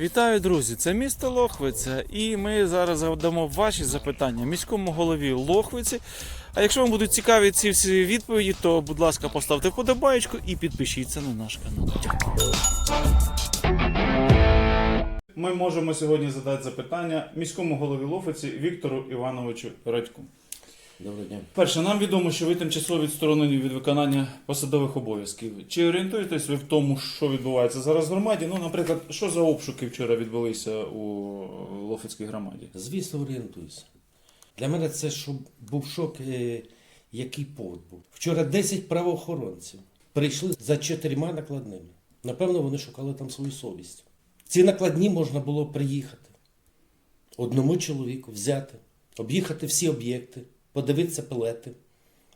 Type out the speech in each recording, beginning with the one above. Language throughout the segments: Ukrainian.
Вітаю, друзі! Це місто Лохвиця, і ми зараз задамо ваші запитання міському голові Лохвиці. А якщо вам будуть цікаві ці всі відповіді, то будь ласка, поставте вподобаєчку і підпишіться на наш канал. Ми можемо сьогодні задати запитання міському голові Лохвиці Віктору Івановичу Радьку. Доброго дня. Перше, нам відомо, що ви тимчасово відсторонені від виконання посадових обов'язків. Чи орієнтуєтесь ви в тому, що відбувається зараз в громаді? Ну, наприклад, що за обшуки вчора відбулися у Лофицькій громаді? Звісно, орієнтуюся. Для мене це що був шок, е, який повод був. Вчора 10 правоохоронців прийшли за чотирма накладними. Напевно, вони шукали там свою совість. Ці накладні можна було приїхати. Одному чоловіку взяти, об'їхати всі об'єкти, подивитися пелети,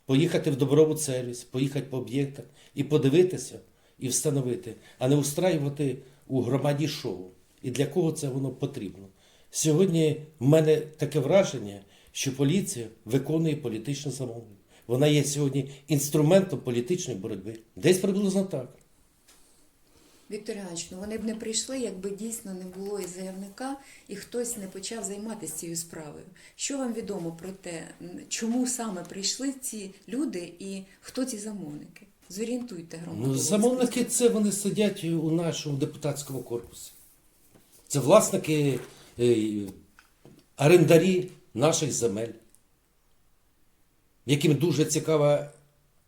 поїхати в добробут сервіс, поїхати по об'єктах і подивитися і встановити, а не устраювати у громаді шоу. І для кого це воно потрібно? Сьогодні в мене таке враження, що поліція виконує політичне замовлення. Вона є сьогодні інструментом політичної боротьби. Десь приблизно так. Віктор Іванович, ну вони б не прийшли, якби дійсно не було і заявника, і хтось не почав займатися цією справою. Що вам відомо про те, чому саме прийшли ці люди і хто ці замовники? Зорієнтуйте громаду. Ну, замовники це вони сидять у нашому депутатському корпусі. Це власники, е, орендарі наших земель, яким дуже цікава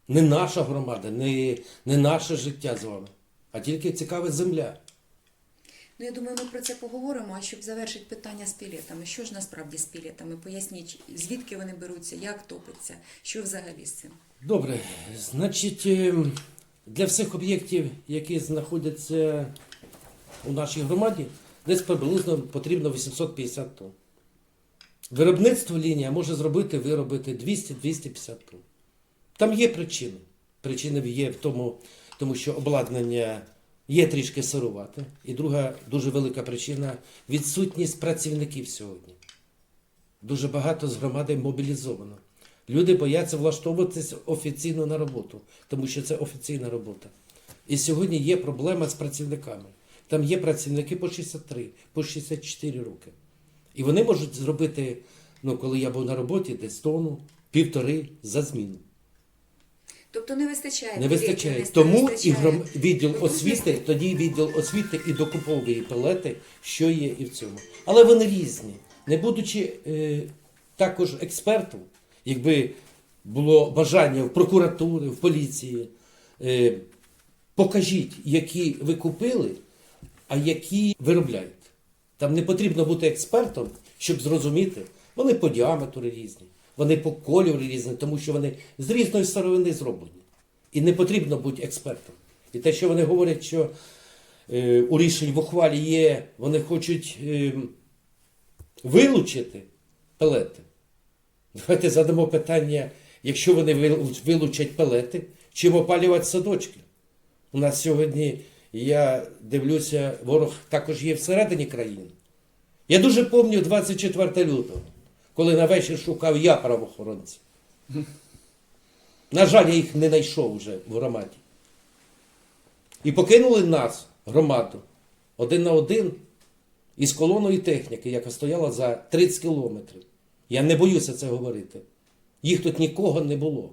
не наша громада, не, не наше життя з вами, а тільки цікава земля. Ну, я думаю, ми про це поговоримо. А щоб завершити питання з пілетами, що ж насправді з пілетами? Поясніть, звідки вони беруться, як топиться, що взагалі з цим? Добре, значить, ем, для всіх об'єктів, які знаходяться у нашій громаді, десь приблизно потрібно 850 тонн. Виробництво лінія може зробити, виробити 200-250 тонн. Там є причини. Причини є в тому, тому що обладнання є трішки сирувате. І друга дуже велика причина відсутність працівників сьогодні. Дуже багато з громади мобілізовано. Люди бояться влаштовуватися офіційно на роботу, тому що це офіційна робота. І сьогодні є проблема з працівниками. Там є працівники по 63, по 64 роки. І вони можуть зробити, ну, коли я був на роботі, десь тонну, півтори за зміну. Тобто не вистачає Не вистачає. не Тому і вистачає гром... відділ освіти, тоді відділ освіти і докуповує пелети, що є і в цьому. Але вони різні. Не будучи е, також експертом, якби було бажання в прокуратури, в поліції, е, покажіть, які ви купили, а які виробляють. Там не потрібно бути експертом, щоб зрозуміти, вони по діаметру різні, вони по кольору різні, тому що вони з різної сировини зроблені. І не потрібно бути експертом. І те, що вони говорять, що е, у рішенні в ухвалі є, вони хочуть е, вилучити пелети. Давайте задамо питання, якщо вони вилучать пелети, чим опалювати садочки. У нас сьогодні, я дивлюся, ворог також є всередині країни. Я дуже пам'ятаю 24 лютого, коли на вечір шукав я правоохоронців. На жаль, я їх не знайшов вже в громаді. І покинули нас, громаду, один на один із колоною техніки, яка стояла за 30 кілометрів. Я не боюся це говорити. Їх тут нікого не було.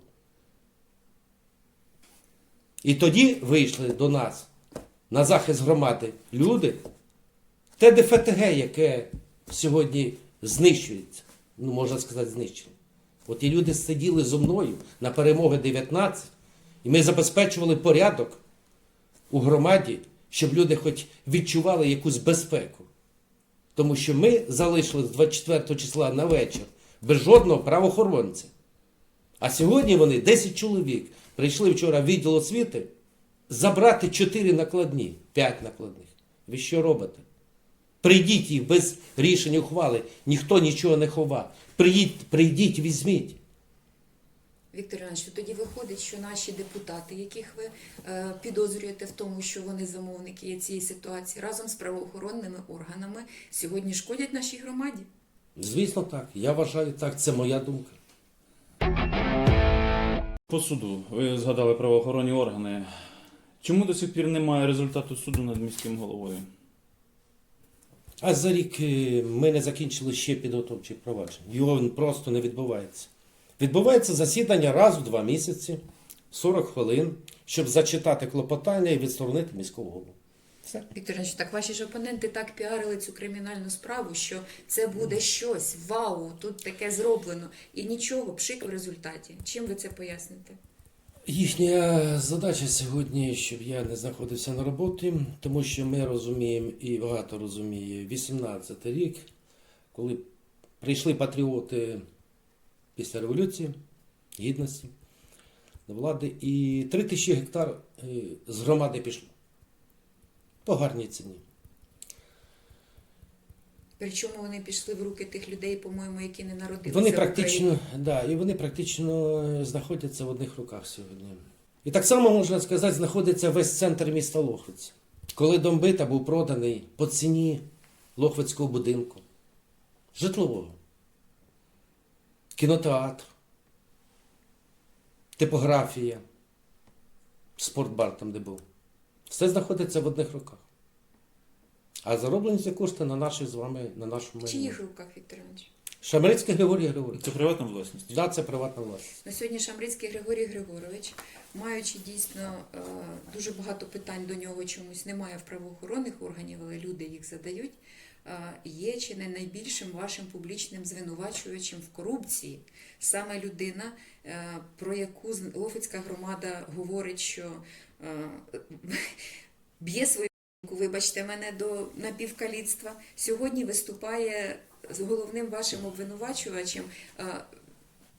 І тоді вийшли до нас на захист громади люди, те ДФТГ, яке сьогодні знищується, ну можна сказати, знищено. От і люди сиділи зо мною на перемоги 19, і ми забезпечували порядок у громаді, щоб люди хоч відчували якусь безпеку. Тому що ми залишили з 24 числа на вечір без жодного правоохоронця. А сьогодні вони 10 чоловік прийшли вчора в відділ освіти забрати 4 накладні, 5 накладних. Ви що робите? Прийдіть їх без рішення ухвали, ніхто нічого не ховав. Прийдіть, прийдіть, візьміть. Віктор Іванович, то тоді виходить, що наші депутати, яких ви е, підозрюєте в тому, що вони замовники є цієї ситуації, разом з правоохоронними органами сьогодні шкодять нашій громаді. Звісно, так. Я вважаю так, це моя думка. По суду, ви згадали правоохоронні органи. Чому до сих пір немає результату суду над міським головою? А за рік е, ми не закінчили ще підготовчих проваджень. Його просто не відбувається. Відбувається засідання раз в два місяці, 40 хвилин, щоб зачитати клопотання і відсторонити міського голову. Віктор Іванович, так ваші ж опоненти так піарили цю кримінальну справу, що це буде щось, вау, тут таке зроблено. І нічого, пшик в результаті. Чим ви це поясните? Їхня задача сьогодні, щоб я не знаходився на роботі, тому що ми розуміємо і багато розуміє 18 рік, коли прийшли патріоти після революції, гідності до влади, і 3 тисячі гектар е, з громади пішло. По гарній ціні. Причому вони пішли в руки тих людей, по-моєму, які не народилися. Вони в Україні. да, і вони практично е, знаходяться в одних руках сьогодні. І так само можна сказати, знаходиться весь центр міста Лохвиць. Коли Домбита був проданий по ціні Лохвицького будинку, житлового, кінотеатр, типографія, спортбар там, де був. Все знаходиться в одних руках. А зароблені ці кошти на наші з вами, на нашому чиїх руках, Віктор Іванович? Шамрицький Григорій Григорович. Це приватна власність. Да, це приватна власність. На сьогодні Шамрицький Григорій Григорович, маючи дійсно е, дуже багато питань до нього чомусь немає в правоохоронних органів, але люди їх задають. е, Є чи не найбільшим вашим публічним звинувачувачем в корупції саме людина, е, про яку Лофицька громада говорить, що б'є свою вибачте мене до напівкаліцтва, сьогодні виступає з головним вашим обвинувачувачем.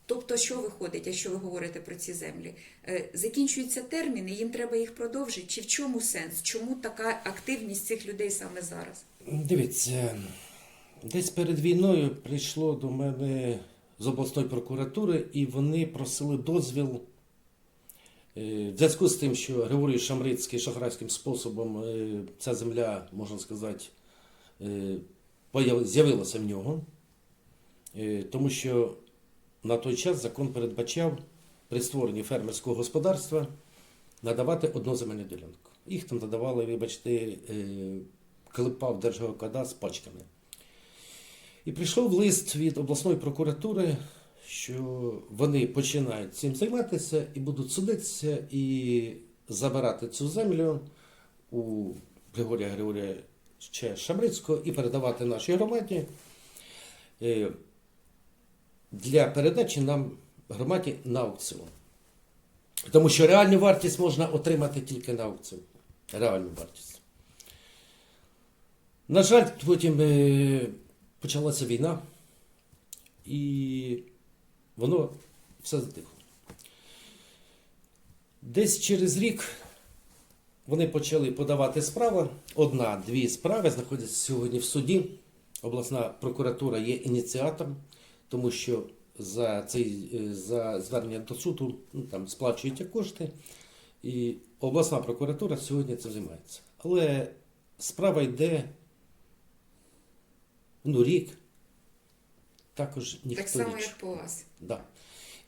Тобто, що виходить, якщо ви говорите про ці землі? Е, Закінчуються терміни, їм треба їх продовжити. Чи в чому сенс? Чому така активність цих людей саме зараз? Дивіться, десь перед війною прийшло до мене з обласної прокуратури, і вони просили дозвіл в зв'язку з тим, що Григорій Шамрицький шахрайським способом е, ця земля, можна сказати, е, з'явилася в нього, Е, тому що на той час закон передбачав при створенні фермерського господарства надавати одну земельну ділянку. Їх там надавали, вибачте, е, клепав Держгеокадастр з пачками. І прийшов лист від обласної прокуратури, що вони починають цим займатися і будуть судитися і забирати цю землю у Григорія Григорійовича Шамрицького і передавати нашій громаді е, для передачі нам громаді на аукціон. Тому що реальну вартість можна отримати тільки на аукціон. Реальну вартість. На жаль, потім е, почалася війна, і воно все затихло. Десь через рік вони почали подавати справи. Одна, дві справи знаходяться сьогодні в суді. Обласна прокуратура є ініціатором, тому що за цей е, за звернення до суду ну, там сплачуються кошти. І обласна прокуратура сьогодні цим займається. Але справа йде ну, рік. Також ніхто так само, як по вас. Да.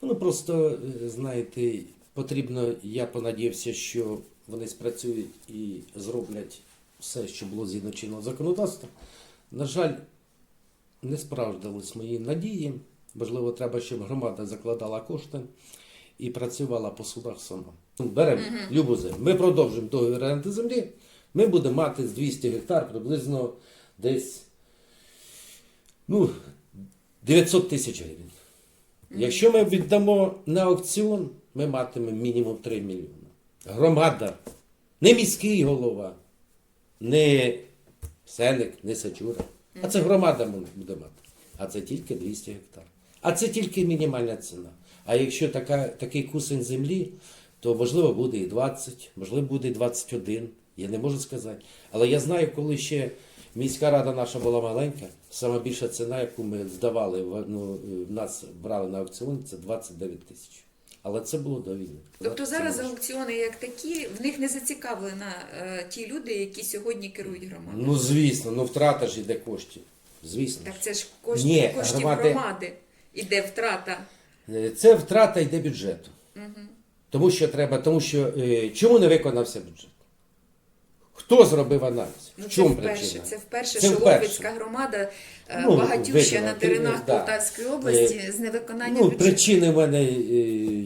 Воно просто, е, знаєте, потрібно, я понадіявся, що вони спрацюють і зроблять все, що було згідно чинного законодавства. На жаль, не справдились мої надії. Можливо, треба, щоб громада закладала кошти і працювала по судах сама. Ну, Беремо любу землю. Ми продовжуємо договір оренди землі. Ми будемо мати з 200 гектар приблизно десь ну, 900 тисяч гривень. Якщо ми віддамо на аукціон, ми матимемо мінімум 3 мільйони. Громада, не міський голова, не селик, не сачура. А це громада буде мати. А це тільки 200 гектар. А це тільки мінімальна ціна. А якщо така, такий кусень землі, то можливо буде і 20, можливо буде і 21. Я не можу сказати. Але я знаю, коли ще міська рада наша була маленька, сама більша ціна, яку ми здавали, ну, нас брали на аукціон, це 29 тисяч. Але це було до війни. Тобто зараз аукціони як такі, в них не зацікавлена е, ті люди, які сьогодні керують громадою. Ну, звісно, ну втрата ж йде коштів. Звісно. Так це ж кошти, Ні, коштів громади- громади іде втрата. Е, Це втрата йде бюджету. Тому що треба, тому що е, чому не виконався бюджет? Хто зробив аналіз? Ну, В це вперше. причина? Це вперше, Це що вперше. Лохвицька громада е, Ну, багатюща виконала. на теренах Да. Полтавської області з невиконанням Ну, бюджету. причини в мене, е,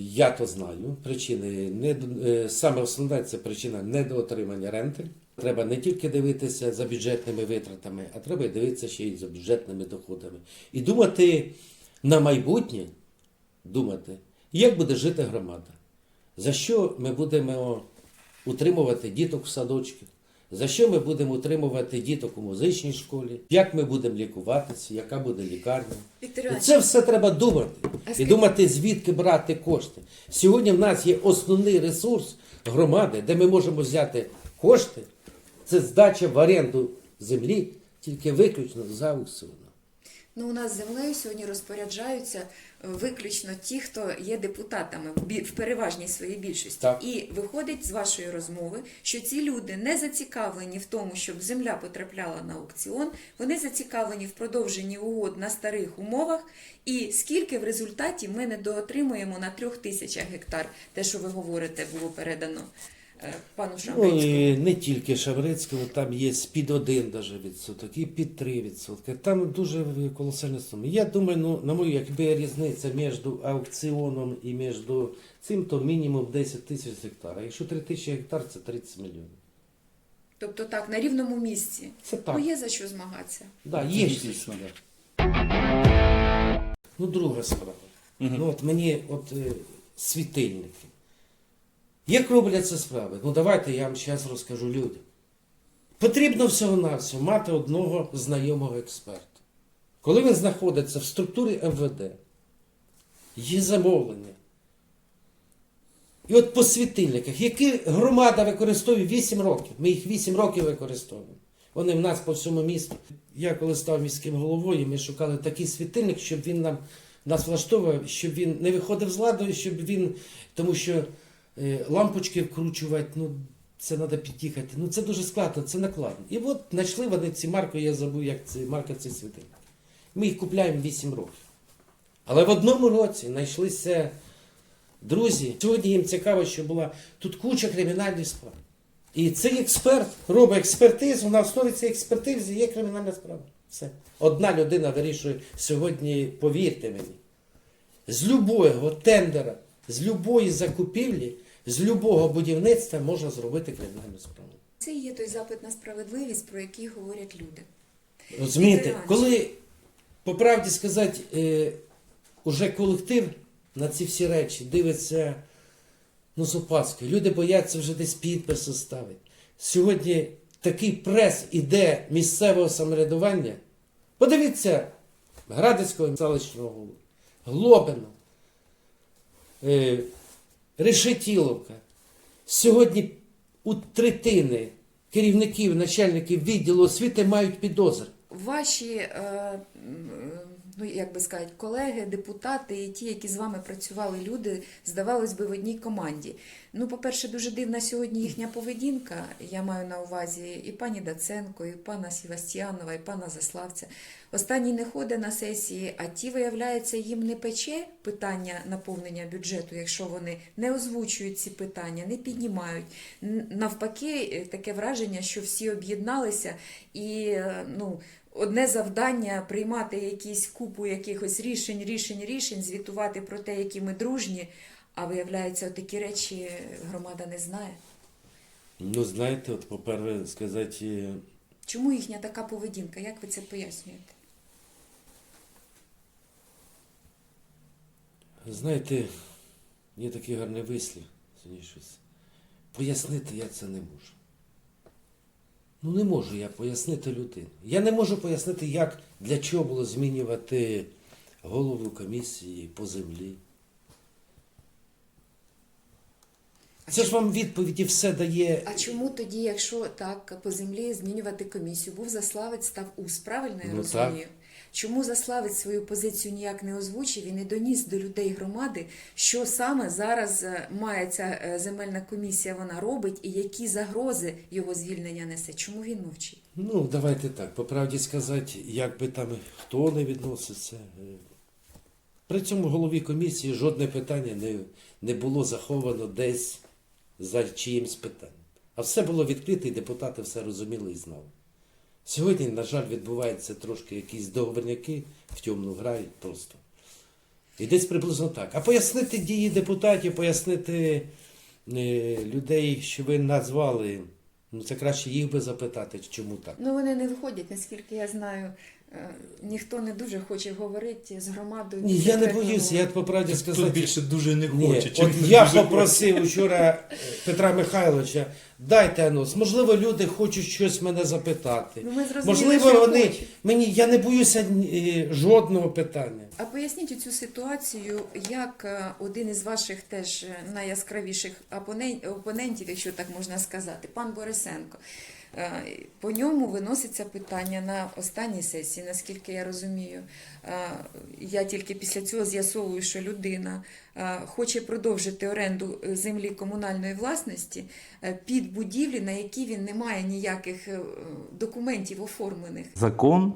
я то знаю. Причини не е, саме основне це причина недоотримання ренти. Треба не тільки дивитися за бюджетними витратами, а треба й дивитися ще й за бюджетними доходами. І думати на майбутнє, думати, як буде жити громада, за що ми будемо утримувати діток в садочках, за що ми будемо утримувати діток у музичній школі, як ми будемо лікуватися, яка буде лікарня. Віктор І це все треба думати. І думати, звідки брати кошти. Сьогодні в нас є основний ресурс громади, де ми можемо взяти кошти. Це здача в оренду землі тільки виключно за аукціоном. Ну, у нас землею сьогодні розпоряджаються е, виключно ті, хто є депутатами в переважній своїй більшості. Так. І виходить з вашої розмови, що ці люди не зацікавлені в тому, щоб земля потрапляла на аукціон, вони зацікавлені в продовженні угод на старих умовах. І скільки в результаті ми не доотримуємо на трьох тисячах гектар, те, що ви говорите, було передано пану Ну, Шамбинському. не тільки Шаврицькому, там є під один даже відсоток, і під три відсотки. Там дуже колосальна сума. Я думаю, ну, на мою, якби різниця між аукціоном і між цим, то мінімум 10 тисяч гектар. А якщо 3 тисячі гектар, це 30 мільйонів. Тобто так, на рівному місці. Це так. Ну, є за що змагатися. Да, є щось. Ну, друга справа. Ну, от мені от е, світильники. Як робляться справи? Ну давайте я вам зараз розкажу людям. Потрібно всього-навсього мати одного знайомого експерта. Коли він знаходиться в структурі МВД, є замовлення. І от по світильниках, які громада використовує 8 років, ми їх 8 років використовуємо. Вони в нас по всьому місту. Я коли став міським головою, ми шукали такий світильник, щоб він нам нас влаштовував, щоб він не виходив з ладу, щоб він. Тому що лампочки вкручувати, ну це треба під'їхати. Ну це дуже складно, це накладно. І от знайшли вони ці марки, я забув, як це марка цих світильників. Ми їх купляємо 8 років. Але в одному році знайшлися друзі. Сьогодні їм цікаво, що була тут куча кримінальних справ. І цей експерт робить експертизу, на основі цієї експертизи є кримінальна справа. Все. Одна людина вирішує сьогодні, повірте мені, з любого тендера, з любої закупівлі, з любого будівництва можна зробити кримінальну справу. Це є той запит на справедливість, про який говорять люди. Розумієте, коли, по правді сказати, е, уже колектив на ці всі речі дивиться ну, з опаскою. Люди бояться вже десь підписи ставити. Сьогодні такий прес іде місцевого самоврядування. Подивіться Градицького селищного голову, Глобина, е, Решетіловка. Сьогодні у третини керівників, начальників відділу освіти мають підозри. Ваші, е, ну як би сказати, колеги, депутати і ті, які з вами працювали, люди, здавалось би, в одній команді. Ну, по-перше, дуже дивна сьогодні їхня поведінка. Я маю на увазі і пані Даценко, і пана Сівастьянова, і пана Заславця. Останній не ходить на сесії, а ті, виявляється, їм не пече питання наповнення бюджету, якщо вони не озвучують ці питання, не піднімають. Навпаки, таке враження, що всі об'єдналися і е, ну. Одне завдання приймати якісь купу якихось рішень, рішень, рішень, звітувати про те, які ми дружні. А виявляється, такі речі громада не знає. Ну, знаєте, от, по-перше, сказати, е, Чому їхня така поведінка? Як ви це пояснюєте? знаєте, є такий гарний вислів. Пояснити я це не можу. Ну, не можу я пояснити людину. Я не можу пояснити, як, для чого було змінювати голову комісії по землі. Це ж вам відповіді все дає. А чому тоді, якщо так по землі змінювати комісію, був заславець, став ус, правильно я Ну, розумію? Чому заславець свою позицію ніяк не озвучив і не доніс до людей громади, що саме зараз е, має ця е, земельна комісія вона робить, і які загрози його звільнення несе? Чому він мовчить? Ну, давайте так, по правді сказати, як би там хто не відноситься. е, При цьому голові комісії жодне питання не, не було заховано десь за чиїмсь питанням. А все було відкрите, і депутати все розуміли і знали. Сьогодні, на жаль, відбувається трошки якісь договорняки в темну грають просто. І десь приблизно так. А пояснити дії депутатів, пояснити е, людей, що ви назвали, ну це краще їх би запитати, чому так. Ну вони не виходять, наскільки я знаю. Е, Ніхто не дуже хоче говорити з громадою. Ні, я не боюся, я по правді Хто сказати. більше дуже не Ні, хоче. от я попросив вчора е, Петра Михайловича, дайте анонс. Можливо, люди хочуть щось мене запитати. Ну, ми зрозуміли, Можливо, що вони хочуть. мені я не боюся е, жодного питання. А поясніть цю ситуацію, як один із ваших теж найяскравіших опонен- опонентів, якщо так можна сказати, пан Борисенко. Е, По ньому виноситься питання на останній сесії, наскільки я розумію. Е, Я тільки після цього з'ясовую, що людина е, хоче продовжити оренду землі комунальної власності під будівлі, на які він не має ніяких документів оформлених. Закон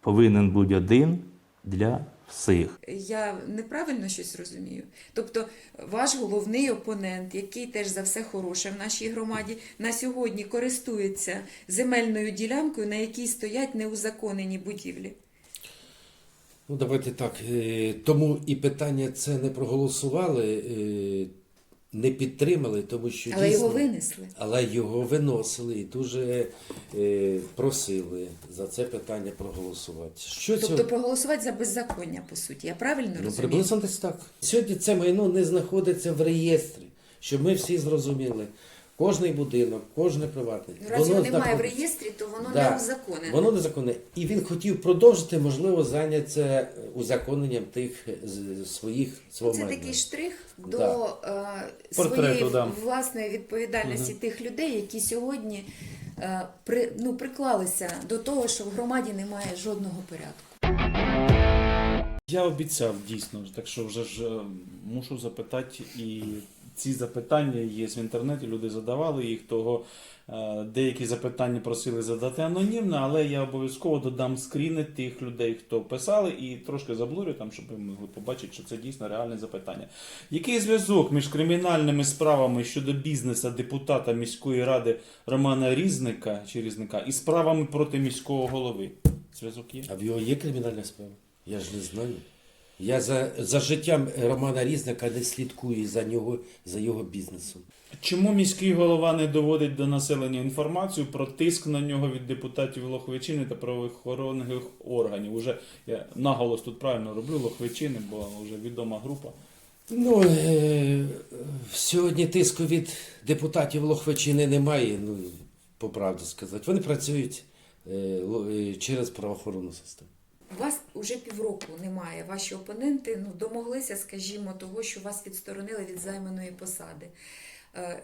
повинен бути один для всіх. Я неправильно щось розумію. Тобто, ваш головний опонент, який теж за все хороше в нашій громаді, на сьогодні користується земельною ділянкою, на якій стоять неузаконені будівлі. Ну, давайте так. е, Тому і питання це не проголосували, е, не підтримали, тому що Але дійсно, його винесли. але його виносили і дуже е, просили за це питання проголосувати. Що Тобто цього? проголосувати за беззаконня, по суті. Я правильно Ну, розумію? приблизно десь так. Сьогодні це майно не знаходиться в реєстрі, щоб ми всі зрозуміли. Кожний будинок, кожне приватне. Раз його немає в реєстрі, то воно Да. не узаконене. Воно незаконне. І він хотів продовжити, можливо, зайнятися узаконенням тих своїх свого Це майна. такий штрих до Да. е, Портрету, своєї да. власної відповідальності тих людей, які сьогодні е, при, ну, приклалися до того, що в громаді немає жодного порядку. Я обіцяв дійсно, так що вже ж е, мушу запитати, і ці запитання є в інтернеті, люди задавали їх, того е, деякі запитання просили задати анонімно, але я обов'язково додам скріни тих людей, хто писали, і трошки заблурю там, щоб ви могли побачити, що це дійсно реальне запитання. Який зв'язок між кримінальними справами щодо бізнесу депутата міської ради Романа Різника чи Різника і справами проти міського голови? Зв'язок є? А в його є кримінальна справа? Я ж не знаю. Я за, за життям Романа Різника не слідкую за нього, за його бізнесом. Чому міський голова не доводить до населення інформацію про тиск на нього від депутатів Лохвичини та правоохоронних органів? Уже я наголос тут правильно роблю Лохвичини, бо вже відома група. Ну, е, сьогодні тиску від депутатів Лохвичини немає, ну, по правді сказати. Вони працюють е, е, через правоохоронну систему. Вас уже півроку немає. Ваші опоненти ну, домоглися, скажімо, того, що вас відсторонили від займаної посади. Е,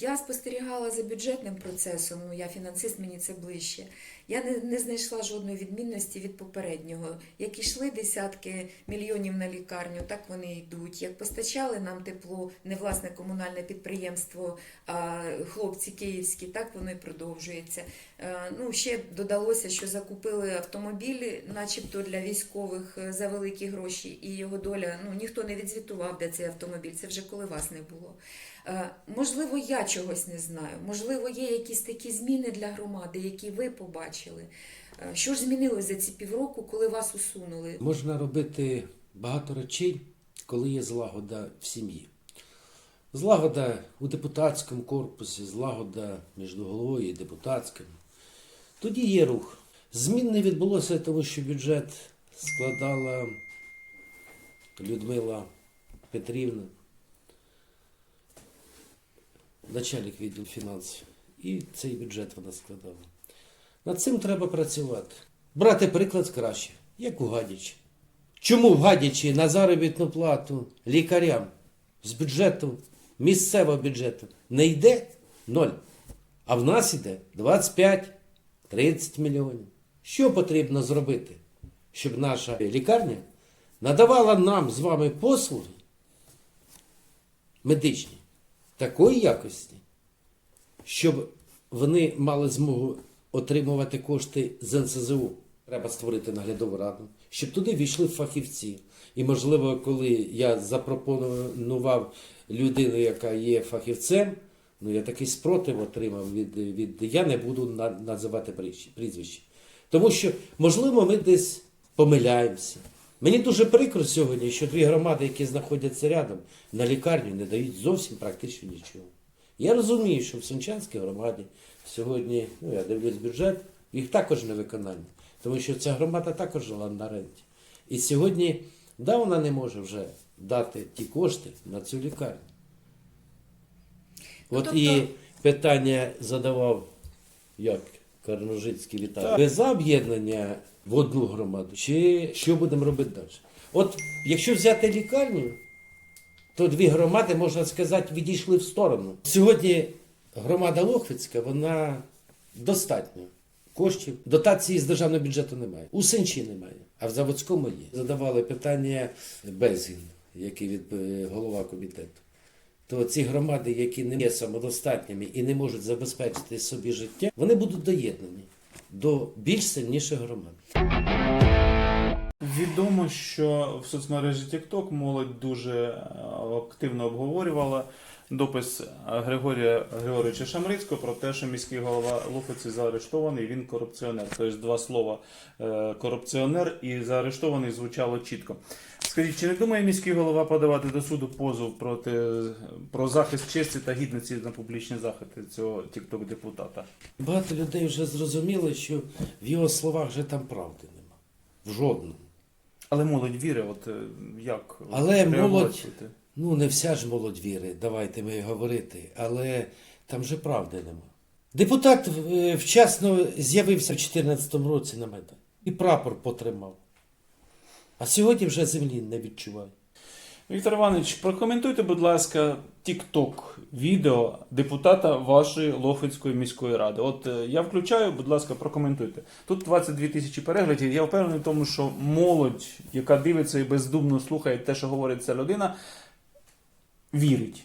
Я спостерігала за бюджетним процесом, ну я фінансист, мені це ближче. Я не, не знайшла жодної відмінності від попереднього. Як ішли десятки мільйонів на лікарню, так вони йдуть. Як постачали нам тепло, не власне комунальне підприємство, а хлопці київські, так воно і продовжується. Е, Ну, ще додалося, що закупили автомобілі, начебто для військових е, за великі гроші, і його доля, ну ніхто не відзвітував, де цей автомобіль. Це вже коли вас не було. Е, Можливо, я чогось не знаю. Можливо, є якісь такі зміни для громади, які ви побачили. Е, Що ж змінилось за ці півроку, коли вас усунули? Можна робити багато речей, коли є злагода в сім'ї. Злагода у депутатському корпусі, злагода між головою і депутатським. Тоді є рух. Змін не відбулося, тому що бюджет складала Людмила Петрівна, начальник відділу фінансів. І цей бюджет вона складала. Над цим треба працювати. Брати приклад краще, як у Гадячі. Чому в Гадячі на заробітну плату лікарям з бюджету, місцевого бюджету не йде ноль, а в нас йде 25-30 мільйонів. Що потрібно зробити, щоб наша лікарня надавала нам з вами послуги медичні такої якості, щоб вони мали змогу отримувати кошти з НСЗУ. Треба створити наглядову раду, щоб туди війшли фахівці. І, можливо, коли я запропонував людину, яка є фахівцем, Ну, я такий спротив отримав від, від я не буду називати прізвище. Тому що, можливо, ми десь помиляємося. Мені дуже прикро сьогодні, що дві громади, які знаходяться рядом, на лікарню не дають зовсім практично нічого. Я розумію, що в Сенчанській громаді сьогодні, ну я дивлюсь бюджет, їх також не виконання, тому що ця громада також жила на ренті. І сьогодні, да, вона не може вже дати ті кошти на цю лікарню. Ну, От тобто- і питання задавав як Карножицький Віталій. Ви за об'єднання в одну громаду, чи що будемо робити далі? От якщо взяти лікарню, то дві громади, можна сказати, відійшли в сторону. Сьогодні громада Лохвицька, вона достатньо коштів. Дотації з державного бюджету немає. У Сенчі немає, а в Заводському є. Задавали питання Безгін, який від е, голова комітету. То ці громади, які не є самодостатніми і не можуть забезпечити собі життя, вони будуть доєднані до більш сильніших громад. Відомо, що в соцмережі TikTok молодь дуже е, активно обговорювала допис Григорія Григоровича Шамрицького про те, що міський голова Луховиці заарештований, він корупціонер. Тобто два слова е, корупціонер і заарештований звучало чітко. Скажіть, чи не думає міський голова подавати до суду позов проти про захист честі та гідності на публічні захисти цього TikTok депутата? Багато людей вже зрозуміли, що в його словах вже там правди нема. В жодному. Але молодь вірить, от е, як Але молодь- Ну, не вся ж молодь віри, давайте ми говорити, але там же правди нема. Депутат е, вчасно з'явився в 2014 році на Майдані і прапор потримав. А сьогодні вже землі не відчуває. Віктор Іванович, прокоментуйте, будь ласка, TikTok відео депутата вашої Лохвицької міської ради. От е, я включаю, будь ласка, прокоментуйте. Тут 22 тисячі переглядів. Я впевнений в тому, що молодь, яка дивиться і бездумно слухає те, що говорить ця людина, вірить.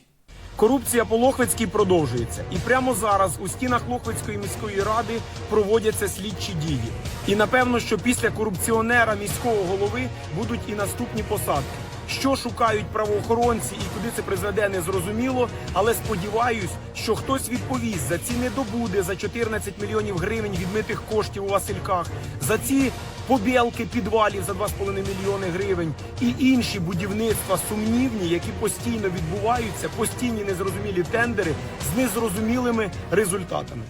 Корупція по Лохвицькій продовжується. І прямо зараз у стінах Лохвицької міської ради проводяться слідчі дії. І напевно, що після корупціонера міського голови будуть і наступні посадки. Що шукають правоохоронці і куди це призведе, не зрозуміло. Але сподіваюсь, що хтось відповість за ці недобуди за 14 мільйонів гривень відмитих коштів у Васильках, за ці побілки підвалів за 2,5 мільйони гривень і інші будівництва сумнівні, які постійно відбуваються, постійні незрозумілі тендери з незрозумілими результатами.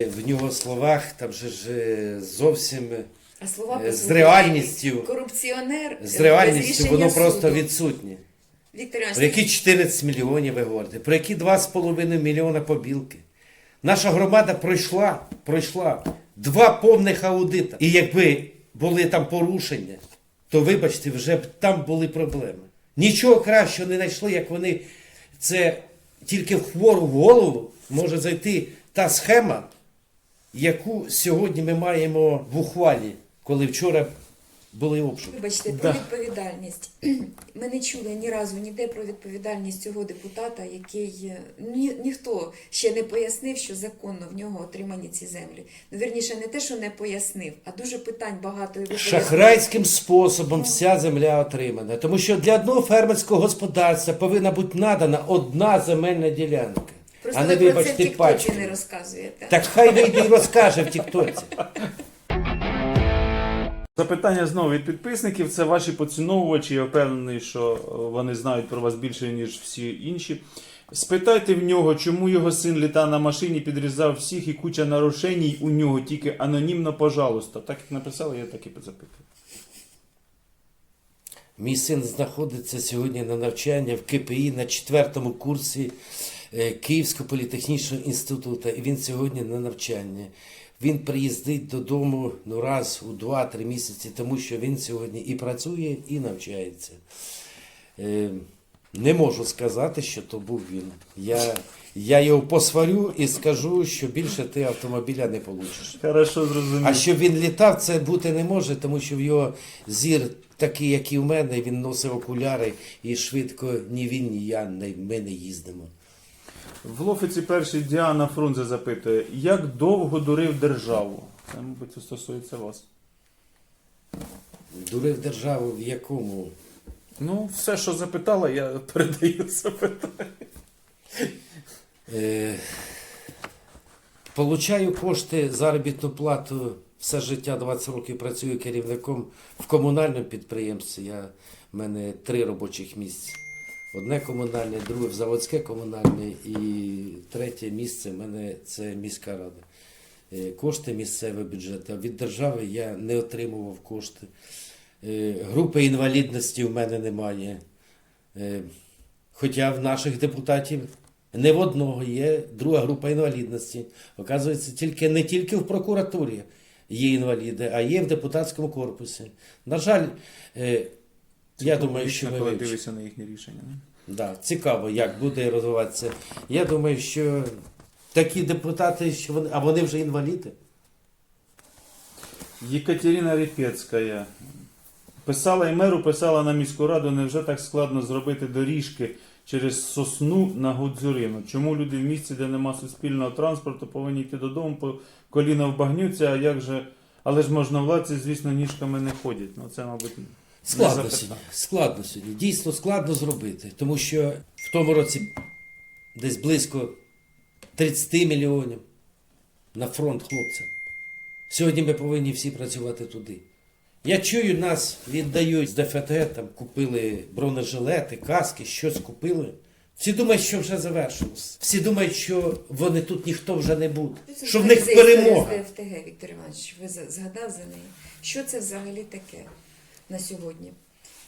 В нього словах там же ж е, зовсім А слова Е, з реальністю- корупціонер з реальністю воно просто суду. відсутнє. Віктор Про які 14 мільйонів ви говорите? Про які 2,5 мільйона побілки? Наша громада пройшла, пройшла два повних аудита. І якби були там порушення, то вибачте, вже б там були проблеми. Нічого кращого не знайшли, як вони це тільки в хвору голову може зайти та схема, яку сьогодні ми маємо в ухвалі, коли вчора були обшуки. Вибачте, про відповідальність. Ми не чули ні разу ніде про відповідальність цього депутата, який е, ні, ніхто ще не пояснив, що законно в нього отримані ці землі. Ну, вірніше, не те, що не пояснив, а дуже питань багато. і ви Шахрайським способом вся земля отримана. Тому що для одного фермерського господарства повинна бути надана одна земельна ділянка. Просто а не ви про це в вибачте Тіктоці пачки. не розказуєте. Так хай вийде і розкаже в Тіктоці. Запитання знову від підписників. Це ваші поціновувачі. Я впевнений, що е, вони знають про вас більше, ніж всі інші. Спитайте в нього, чому його син літа на машині, підрізав всіх і куча нарушень у нього, тільки анонімно, пожалуйста. Так як написали, я так і запитую. Мій син знаходиться сьогодні на навчанні в КПІ на четвертому курсі е, Київського політехнічного інституту. І він сьогодні на навчанні. Він приїздить додому ну, раз у 2-3 місяці, тому що він сьогодні і працює, і навчається. Е, Не можу сказати, що то був він. Я, я його посварю і скажу, що більше ти автомобіля не получиш. Хорошо, зрозумів. А щоб він літав, це бути не може, тому що в його зір такий, як і в мене, він носив окуляри і швидко ні він, ні я, ми не їздимо. В Лофиці перший Діана Фрунзе запитує, як довго дурив державу? Це, мабуть, це стосується вас. Дурив державу в якому Ну, все, що запитала, я передаю запитання. Е, Получаю кошти, заробітну плату. Все життя 20 років працюю керівником в комунальному підприємстві. Я, в мене три робочих місця. Одне комунальне, друге заводське комунальне і третє місце в мене це міська рада. Е, Кошти місцевого бюджету. Від держави я не отримував кошти. Е, Групи інвалідності в мене немає. Е, Хоча в наших депутатів не в одного є друга група інвалідності. Оказується, тільки не тільки в прокуратурі є інваліди, а є в депутатському корпусі. На жаль, я думаю, що ми коли вивчимо. дивишся на їхні рішення. не? Да, цікаво, як буде розвиватися. Я думаю, що такі депутати, що вони, а вони вже інваліди. Екатерина Ріпецька. Писала і меру, писала на міську раду, невже так складно зробити доріжки через сосну на Гудзюрину? Чому люди в місті, де нема суспільного транспорту, повинні йти додому по коліна вбагнються, а як же. Але ж можновладці, звісно, ніжками не ходять. Ну це, мабуть, Складно сьогодні. Складно сьогодні. Дійсно складно зробити. Тому що в тому році десь близько 30 мільйонів на фронт хлопцям. Сьогодні ми повинні всі працювати туди. Я чую, нас віддають з ДФТ, там купили бронежилети, каски, щось купили. Всі думають, що вже завершилось. Всі думають, що вони тут ніхто вже не буде. Що в них перемога. ФТГ, Віктор Іванович, ви згадав за неї. Що це взагалі таке на сьогодні?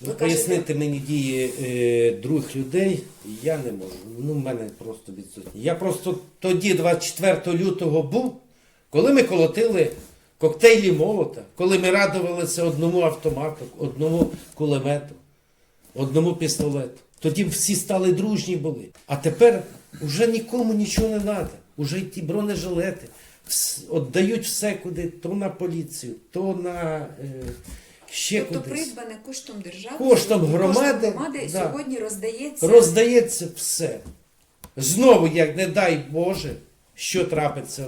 Ну, Ви пояснити мені дії е, других людей я не можу. Ну, в мене просто відсутні. Я просто тоді, 24 лютого, був, коли ми колотили коктейлі молота, коли ми радувалися одному автомату, одному кулемету, одному пістолету. Тоді всі стали дружні були. А тепер вже нікому нічого не треба. Уже й ті бронежилети віддають все куди, то на поліцію, то на е, ще Тобто кудись. придбане коштом держави, Коштом громади, громади да. сьогодні роздається Роздається все. Знову, як не дай Боже, що трапиться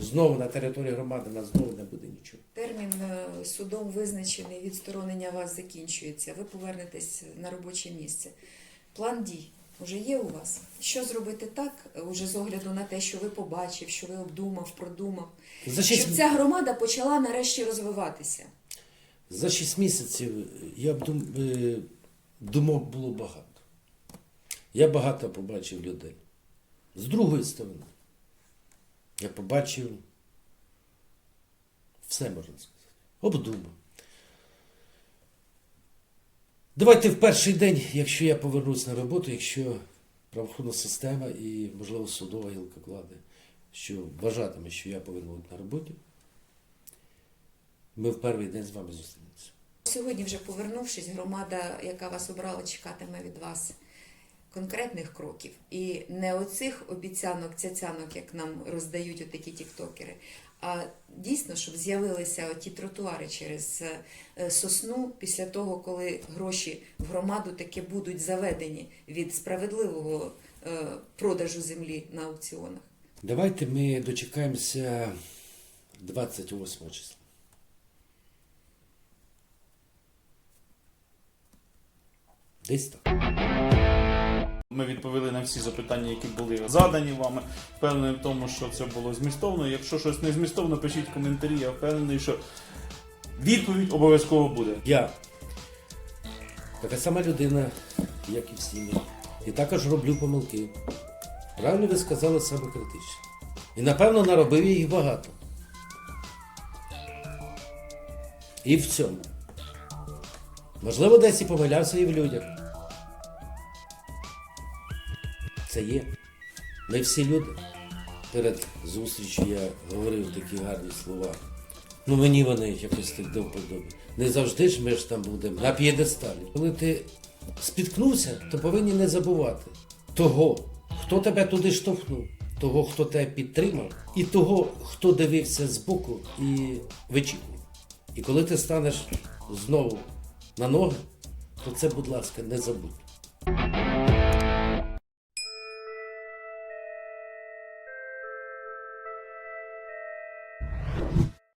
знову на території громади, нас знову не буде нічого. термін е, судом визначений відсторонення вас закінчується. Ви повернетесь на робоче місце. План дій вже є у вас. Що зробити так, е, уже з огляду на те, що ви побачив, що ви обдумав, продумав, За шість, щоб ця громада почала нарешті розвиватися. За шість місяців я б дум, е, думок було багато. Я багато побачив людей. З другої сторони, я побачив все можна сказати. Обдумав. Давайте в перший день, якщо я повернусь на роботу, якщо правоохоронна система і, можливо, судова гілка влади, що вважатиме, що я повинен бути на роботі, ми в перший день з вами зустрінемося. Сьогодні, вже повернувшись, громада, яка вас обрала, чекатиме від вас конкретних кроків. І не оцих обіцянок, цяцянок, як нам роздають отакі тіктокери, а дійсно, щоб з'явилися ті тротуари через е, сосну після того, коли гроші в громаду таки будуть заведені від справедливого е, продажу землі на аукціонах. Давайте ми дочекаємося 28 числа. Десь так. Ми відповіли на всі запитання, які були задані вами. Впевнений в тому, що це було змістовно. Якщо щось не змістовно, пишіть коментарі. Я впевнений, що відповідь обов'язково буде. Я така сама людина, як і всі ми. І також роблю помилки. Правильно ви сказали самокритично. І напевно наробив їх багато. І в цьому. Можливо, десь і помилявся і в людях. Це є. Ми всі люди. Перед зустрічю я говорив такі гарні слова. Ну мені вони якось так до. Не завжди ж ми ж там будемо на п'єдесталі. Коли ти спіткнувся, то повинні не забувати того, хто тебе туди штовхнув, того, хто тебе підтримав, і того, хто дивився збоку і вичікував. І коли ти станеш знову на ноги, то це, будь ласка, не забудь.